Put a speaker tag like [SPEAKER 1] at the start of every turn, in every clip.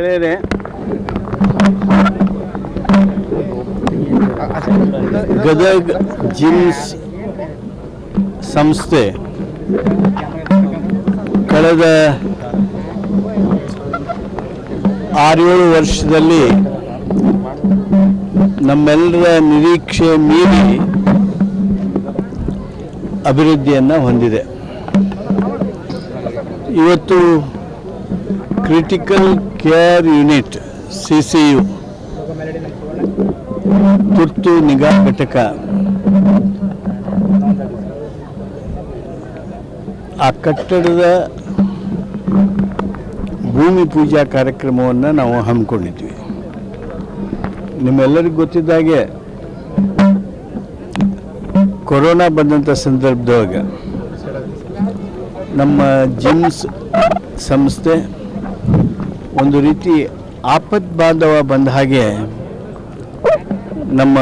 [SPEAKER 1] ಗೆಳೆಯರೇ ಗದಗ್ ಜಿಮ್ಸ್ ಸಂಸ್ಥೆ ಕಳೆದ ಆರೇಳು ವರ್ಷದಲ್ಲಿ ನಮ್ಮೆಲ್ಲರ ನಿರೀಕ್ಷೆ ಮೀರಿ ಅಭಿವೃದ್ಧಿಯನ್ನು ಹೊಂದಿದೆ. ಇವತ್ತು critical care unit C C U ತುರ್ತು ನಿಗಾ ಘಟಕ. ಆ ಕಟ್ಟಡದ ಭೂಮಿ ಪೂಜಾ ಕಾರ್ಯಕ್ರಮವನ್ನು ನಾವು ಹಮ್ಮಿಕೊಂಡಿದ್ವಿ. ನಿಮ್ಮೆಲ್ಲರಿಗೂ ಗೊತ್ತಿದ್ದಾಗೆ ಕೊರೋನಾ ಬಂದಂಥ ಸಂದರ್ಭದೊಳಗೆ ನಮ್ಮ ಜಿಮ್ಸ್ ಸಂಸ್ಥೆ ಒಂದು ರೀತಿ ಆಪತ್ ಬಾಂಧವ ಬಂದ ಹಾಗೆ ನಮ್ಮ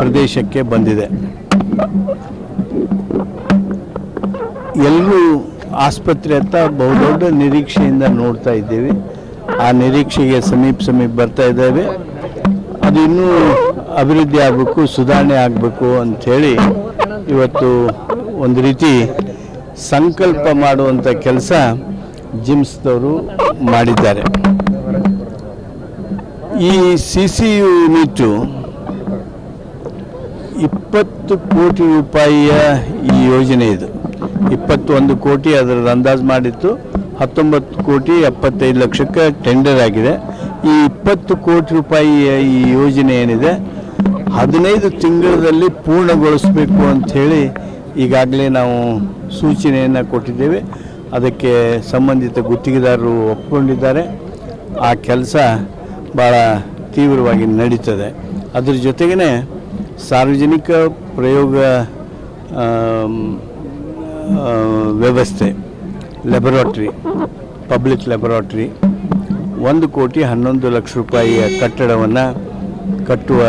[SPEAKER 1] ಪ್ರದೇಶಕ್ಕೆ ಬಂದಿದೆ. ಎಲ್ಲರೂ ಆಸ್ಪತ್ರೆ ಹತ್ತ ಬಹುದೊಡ್ಡ ನಿರೀಕ್ಷೆಯಿಂದ ನೋಡ್ತಾ ಇದ್ದೀವಿ. ಆ ನಿರೀಕ್ಷೆಗೆ ಸಮೀಪ ಸಮೀಪ ಬರ್ತಾ ಇದ್ದೇವೆ. ಅದು ಇನ್ನೂ ಅಭಿವೃದ್ಧಿ ಆಗಬೇಕು, ಸುಧಾರಣೆ ಆಗಬೇಕು ಅಂಥೇಳಿ ಇವತ್ತು ಒಂದು ರೀತಿ ಸಂಕಲ್ಪ ಮಾಡುವಂಥ ಕೆಲಸ ಜಿಮ್ಸ್ದವರು ಮಾಡಿದ್ದಾರೆ. ಈ ಸಿ ಸಿ ಯೂನಿಟು ಇಪ್ಪತ್ತು ಕೋಟಿ ರೂಪಾಯಿಯ ಈ ಯೋಜನೆ ಇದು. ಇಪ್ಪತ್ತೊಂದು ಕೋಟಿ ಅದರ ಅಂದಾಜು ಮಾಡಿತ್ತು. ಹತ್ತೊಂಬತ್ತು ಕೋಟಿ ಎಪ್ಪತ್ತೈದು ಲಕ್ಷಕ್ಕೆ ಟೆಂಡರ್ ಆಗಿದೆ. ಈ ಇಪ್ಪತ್ತು ಕೋಟಿ ರೂಪಾಯಿಯ ಈ ಯೋಜನೆ ಏನಿದೆ, ಹದಿನೈದು ತಿಂಗಳಲ್ಲಿ ಪೂರ್ಣಗೊಳಿಸಬೇಕು ಅಂಥೇಳಿ ಈಗಾಗಲೇ ನಾವು ಸೂಚನೆಯನ್ನು ಕೊಟ್ಟಿದ್ದೇವೆ. ಅದಕ್ಕೆ ಸಂಬಂಧಿತ ಗುತ್ತಿಗೆದಾರರು ಒಪ್ಪಿಕೊಂಡಿದ್ದಾರೆ ಆ ಕೆಲಸ ಭಾಳ ತೀವ್ರವಾಗಿ ನಡೀತದೆ. ಅದ್ರ ಜೊತೆಗೇ ಸಾರ್ವಜನಿಕ ಪ್ರಯೋಗ ವ್ಯವಸ್ಥೆ ಲೆಬೊರೇಟ್ರಿ ಪಬ್ಲಿಕ್ ಲೆಬೊರೇಟ್ರಿ ಒಂದು ಕೋಟಿ ಹನ್ನೊಂದು ಲಕ್ಷ ರೂಪಾಯಿಯ ಕಟ್ಟಡವನ್ನು ಕಟ್ಟುವ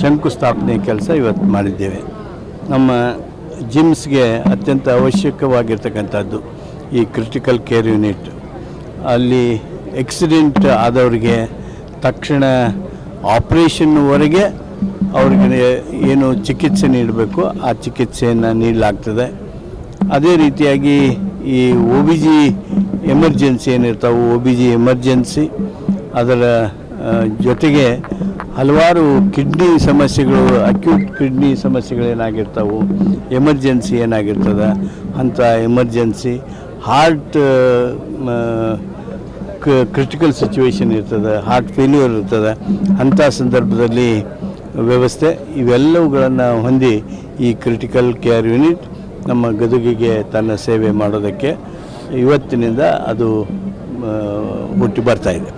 [SPEAKER 1] ಶಂಕುಸ್ಥಾಪನೆ ಕೆಲಸ ಇವತ್ತು ಮಾಡಿದ್ದೇವೆ. ನಮ್ಮ ಜಿಮ್ಸ್ಗೆ ಅತ್ಯಂತ ಅವಶ್ಯಕವಾಗಿರ್ತಕ್ಕಂಥದ್ದು ಈ ಕ್ರಿಟಿಕಲ್ ಕೇರ್ ಯೂನಿಟ್ ಅಲ್ಲಿ ಎಕ್ಸಿಡೆಂಟ್ ಆದವರಿಗೆ ತಕ್ಷಣ ಆಪ್ರೇಷನ್ವರೆಗೆ ಅವ್ರಿಗೆ ಏನು ಚಿಕಿತ್ಸೆ ನೀಡಬೇಕು, ಆ ಚಿಕಿತ್ಸೆಯನ್ನು ನೀಡಲಾಗ್ತದೆ. ಅದೇ ರೀತಿಯಾಗಿ ಈ ಒ ಬಿ ಜಿ ಎಮರ್ಜೆನ್ಸಿ ಏನಿರ್ತಾವೆ ಓ ಬಿ ಜಿ ಎಮರ್ಜೆನ್ಸಿ ಅದರ ಜೊತೆಗೆ ಹಲವಾರು ಕಿಡ್ನಿ ಸಮಸ್ಯೆಗಳು ಅಕ್ಯೂಟ್ ಕಿಡ್ನಿ ಸಮಸ್ಯೆಗಳೇನಾಗಿರ್ತಾವೆ ಎಮರ್ಜೆನ್ಸಿ ಏನಾಗಿರ್ತದೆ, ಅಂಥ ಎಮರ್ಜೆನ್ಸಿ ಹಾರ್ಟ್ ಕ್ರಿಟಿಕಲ್ ಸಿಚುವೇಶನ್ ಇರ್ತದೆ ಹಾರ್ಟ್ ಫೇಲ್ಯೂರ್ ಇರ್ತದೆ, ಅಂಥ ಸಂದರ್ಭದಲ್ಲಿ ವ್ಯವಸ್ಥೆ ಇವೆಲ್ಲವುಗಳನ್ನು ಹೊಂದಿ ಈ ಕ್ರಿಟಿಕಲ್ ಕೇರ್ ಯೂನಿಟ್ ನಮ್ಮ ಗದುಗಿಗೆ ತನ್ನ ಸೇವೆ ಮಾಡೋದಕ್ಕೆ ಇವತ್ತಿನಿಂದ ಅದು ಹುಟ್ಟಿ ಬರ್ತಾ ಇದೆ.